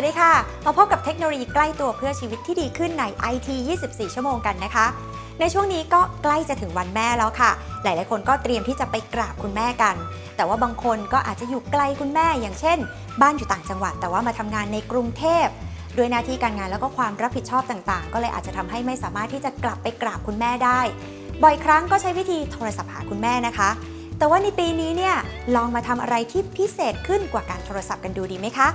วัสดีค่ะ มาพบกับเทคโนโลยีใกล้ตัวเพื่อชีวิตที่ดีขึ้นใน IT 24 ชั่วโมงกันนะคะ ในช่วงนี้ก็ใกล้จะถึงวันแม่แล้วค่ะ หลาย ๆ คนก็เตรียมที่จะไปกราบคุณแม่กัน แต่ว่าบางคนก็อาจจะอยู่ไกลคุณแม่ อย่างเช่น บ้านอยู่ต่างจังหวัด แต่ว่ามาทำงานในกรุงเทพด้วยหน้าที่การงานแล้วก็ความรับผิดชอบต่าง ๆ ก็เลยอาจจะทำให้ไม่สามารถที่จะกลับไปกราบคุณแม่ได้ บ่อยครั้งก็ใช้วิธีโทรศัพท์หาคุณแม่นะคะ แต่ว่าในปีนี้เนี่ยลองมาทำอะไรที่พิเศษขึ้นกว่าการโทรศัพท์กันดูดีไหมคะ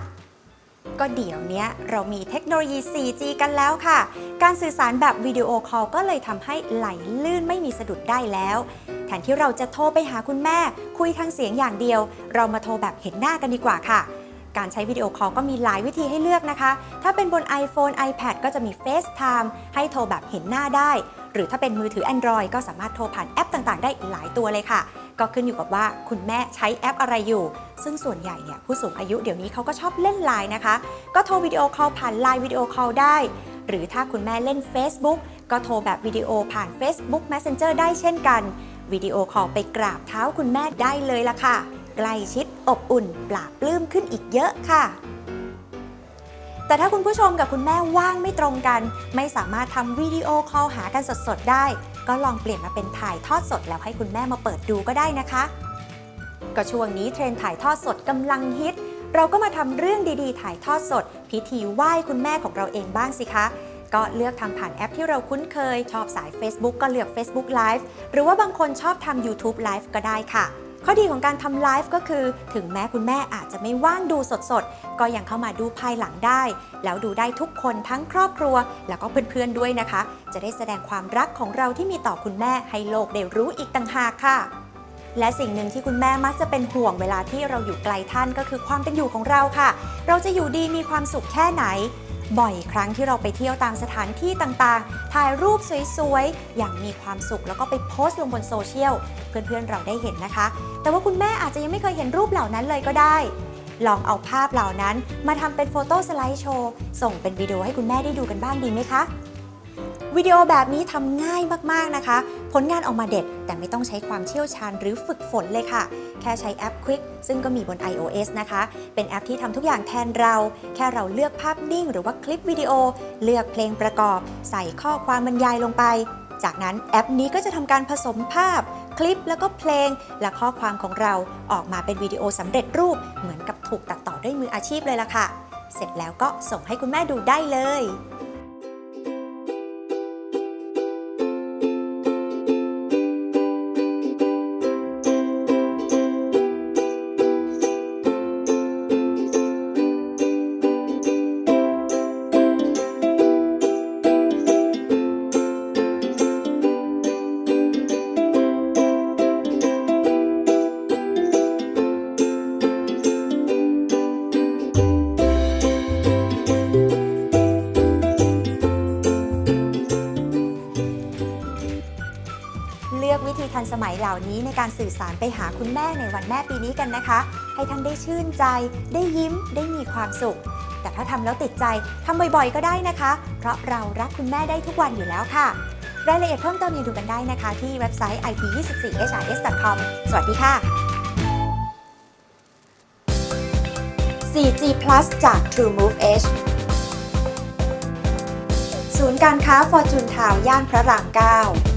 ก็เดี๋ยวนี้เรามีเทคโนโลยี 4G กันแล้วค่ะ การสื่อสารแบบวิดีโอคอลก็เลยทำให้ไหลลื่นไม่มีสะดุดได้แล้ว แทนที่เราจะโทรไปหาคุณแม่ คุยทางเสียงอย่างเดียว เรามาโทรแบบเห็นหน้ากันดีกว่าค่ะ การใช้วิดีโอคอลก็มีหลายวิธีให้เลือกนะคะ ถ้าเป็นบน iPhone iPad ก็จะมี FaceTime ให้โทรแบบเห็นหน้าได้ หรือถ้าเป็นมือถือ Android ก็สามารถโทรผ่านแอปต่างๆ ได้หลายตัวเลยค่ะ ก็ขึ้นอยู่กับว่าคุณแม่ใช้แอปอะไรอยู่ ซึ่งส่วนใหญ่เนี่ยผู้สูงอายุเดี๋ยวนี้เขาก็ชอบเล่นไลน์นะคะ ก็โทรวิดีโอคอลผ่านไลน์วิดีโอคอลได้ หรือถ้าคุณแม่เล่น Facebook ก็โทรแบบวิดีโอผ่าน Facebook Messenger ได้เช่นกันวิดีโอคอลไปกราบเท้าคุณแม่ได้เลยล่ะค่ะ ใกล้ชิดอบอุ่นปลาบปลื้มขึ้นอีกเยอะค่ะ แต่ถ้าคุณผู้ชมกับคุณแม่ว่างไม่ตรงกัน ไม่สามารถทำวิดีโอคอลหากันสดๆได้ ก็ลองเปลี่ยนมาเป็นถ่ายทอดสดแล้วให้คุณแม่มาเปิดดูก็ได้นะคะ ก็ช่วงนี้เทรนถ่ายทอดสดกำลังฮิต เราก็มาทำเรื่องดีๆ ถ่ายทอดสด พิธีไหว้คุณแม่ของเราเองบ้างสิคะก็เลือกทำผ่านแอปที่เราคุ้นเคย ชอบสาย Facebook ก็เลือก Facebook Live หรือว่าบางคนชอบทำ YouTube Live ก็ได้ค่ะ ข้อดีของการทำไลฟ์ก็คือ ถึงแม้คุณแม่อาจจะไม่ว่างดูสดๆ ก็ยังเข้ามาดูภายหลังได้ แล้วดูได้ทุกคนทั้งครอบครัว แล้วก็เพื่อนๆด้วยนะคะ จะได้แสดงความรักของเราที่มีต่อคุณแม่ให้โลกได้รู้อีกต่างหากค่ะและสิ่งหนึ่งที่คุณแม่มักจะเป็นห่วงเวลาที่เราอยู่ไกลท่านก็คือความเป็นอยู่ของเราค่ะ เราจะอยู่ดีมีความสุขแค่ไหน บ่อยครั้งที่เราไปเที่ยวตามสถานที่ต่างๆ ถ่ายรูปสวยๆ อย่างมีความสุขแล้วก็ไปโพสต์ลงบนโซเชียล เพื่อนๆ เราได้เห็นนะคะ แต่ว่าคุณแม่อาจจะยังไม่เคยเห็นรูปเหล่านั้นเลยก็ได้ ลองเอาภาพเหล่านั้นมาทำเป็นโฟโต้สไลด์โชว์ ส่งเป็นวิดีโอให้คุณแม่ได้ดูกันบ้างดีไหมคะ วิดีโอแบบนี้ทำง่ายมากๆนะคะ ผลงานออกมาเด็ด แต่ไม่ต้องใช้ความเชี่ยวชาญหรือฝึกฝนเลยค่ะ แค่ใช้แอป Quick ซึ่งก็มีบน iOS นะคะ เป็นแอปที่ทำทุกอย่างแทนเรา แค่เราเลือกภาพนิ่ง หรือว่าคลิปวิดีโอ เลือกเพลงประกอบ ใส่ข้อความบรรยายลงไป จากนั้นแอปนี้ก็จะทำการผสมภาพ คลิปแล้วก็เพลง และข้อความของเราออกมาเป็นวิดีโอสำเร็จรูป เหมือนกับถูกตัดต่อด้วยมืออาชีพเลยล่ะค่ะ เสร็จแล้วก็ส่งให้คุณแม่ดูได้เลย วิธีทันสมัยเหล่านี้ในการสื่อสารไปหาคุณแม่ในวันแม่ปีนี้กันนะคะ ให้ท่านได้ชื่นใจ ได้ยิ้ม ได้มีความสุข แต่ถ้าทำแล้วติดใจทำบ่อยๆ ก็ได้นะคะ เพราะเรารักคุณแม่ได้ทุกวันอยู่แล้วค่ะ รายละเอียดเพิ่มเติมยังดูกันได้นะคะ ที่เว็บไซต์ it24hrs.com สวัสดีค่ะ 4G Plus จาก TrueMove Edge ศูนย์การค้า Fortune Town ย่านพระราม 9